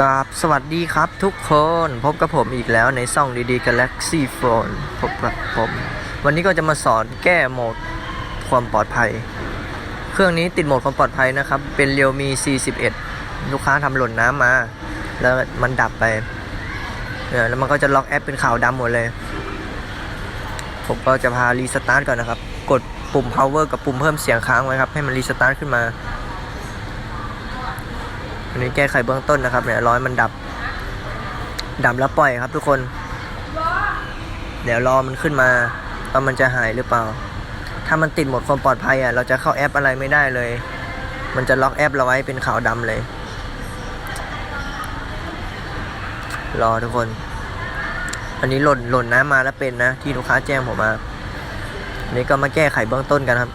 กับสวัสดีครับทุกคนพบกับผมอีกแล้วในซ่องดีๆ Galaxy Phone พบกับผม วันนี้ก็จะมาสอนแก้โหมดความปลอดภัย เครื่องนี้ติดโหมดความปลอดภัยนะครับ เป็น Realme C11 ลูกค้าทำหล่นน้ำมา แล้วมันดับไปเแล้วมันก็จะล็อกแอปเป็นขาวดำหมดเลย ผมก็จะพารีสตาร์ทก่อนนะครับ กดปุ่ม power กับปุ่มเพิ่มเสียงค้างไว้ครับ ให้มันรีสตาร์ทขึ้นมา อันนี้แก้ไขเบื้องต้นนะครับเนี่ยร้อยมันดับ ดับแล้วปล่อยครับทุกคน เดี๋ยวรอมันขึ้นมาว่ามันจะหายหรือเปล่า ถ้ามันติดหมดความปลอดภัยอะเราจะเข้าแอปอะไรไม่ได้เลย มันจะล็อกแอปเราไว้เป็นขาวดำเลย รอทุกคน อันนี้หล่นหล่นน้ำมาแล้วเป็นนะ ที่ลูกค้าแจ้งผมมาอันนี้ก็มาแก้ไขเบื้องต้นกันครับ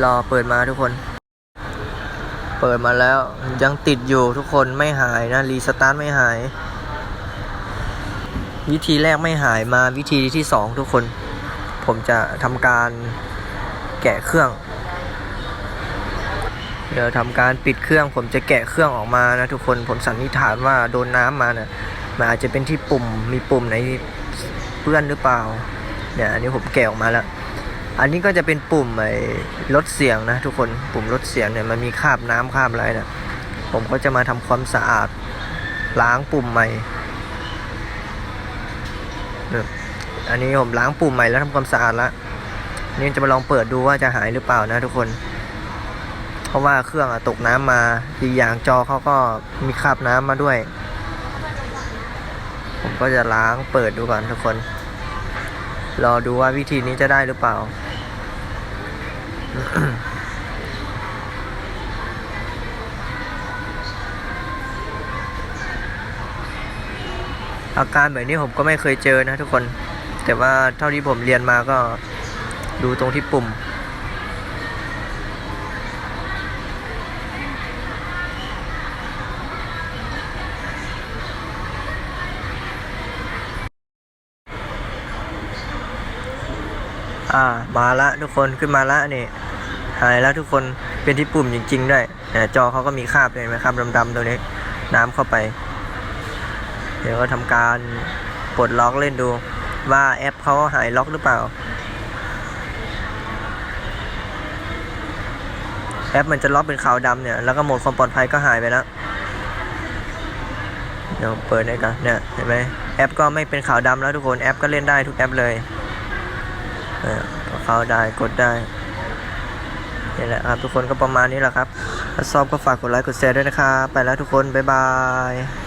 รอเปิดมาทุกคน เปิดมาแล้วยังติดอยู่ทุกคนไม่หายนะรีสตาร์ทไม่หาย วิธีแรกไม่หายมาวิธีที่สองทุกคน ผมจะทำการแกะเครื่อง เดี๋ยวทำการปิดเครื่อง ผมจะแกะเครื่องออกมานะทุกคนผมสันนิษฐานว่าโดนน้ำมาเนี่ยมันอาจจะเป็นที่ปุ่มมีปุ่มไหนเปื้อนหรือเปล่าเนี่ยอันนี้ผมแกะออกมาแล้ว อันนี้ก็จะเป็นปุ่มไอ้ลดเสียงนะทุกคนปุ่มลดเสียงเนี่ยมันมีคราบน้ำคราบอะไรเนะผมก็จะมาทำความสะอาดล้างปุ่มใหม่เนี่ยอันนี้ผมล้างปุ่มใหม่แล้วทำความสะอาดแล้วนี่จะมาลองเปิดดูว่าจะหายหรือเปล่านะทุกคน เพราะว่าเครื่องอะตกน้ำมาอีกอย่างจอเขาก็มีคราบน้ำมาด้วย ผมก็จะล้างเปิดดูก่อนทุกคน รอดูว่าวิธีนี้จะได้หรือเปล่า อาการแบบนี้ผมก็ไม่เคยเจอนะทุกคน แต่ว่าเท่าที่ผมเรียนมาก็ดูตรงที่ปุ่ม อ่า มาละทุกคนขึ้นมาละนี่หายแล้วทุกคนเป็นที่ปุ่มจริง ๆ ด้วยเนี่ยจอเขาก็มีคราบเลยไหมครับดำๆตรงนี้น้ำเข้าไป เดี๋ยวก็ทำการปลดล็อกเล่นดู ว่าแอปเขาหายล็อกหรือเปล่า แอปมันจะล็อกเป็นขาวดำเนี่ย แล้วก็โหมดความปลอดภัยก็หายไปแล้วเดี๋ยวเปิดได้กันเนี่ยเห็นไหมแอปก็ไม่เป็นขาวดำแล้วทุกคนแอปก็เล่นได้ทุกแอปเลย เข้าได้กดได้นี่แหละครับทุกคนก็ประมาณนี้แหละครับถ้าชอบก็ฝากกดไลค์กดแชร์ด้วยนะครับ ไปแล้วทุกคน บ๊ายบาย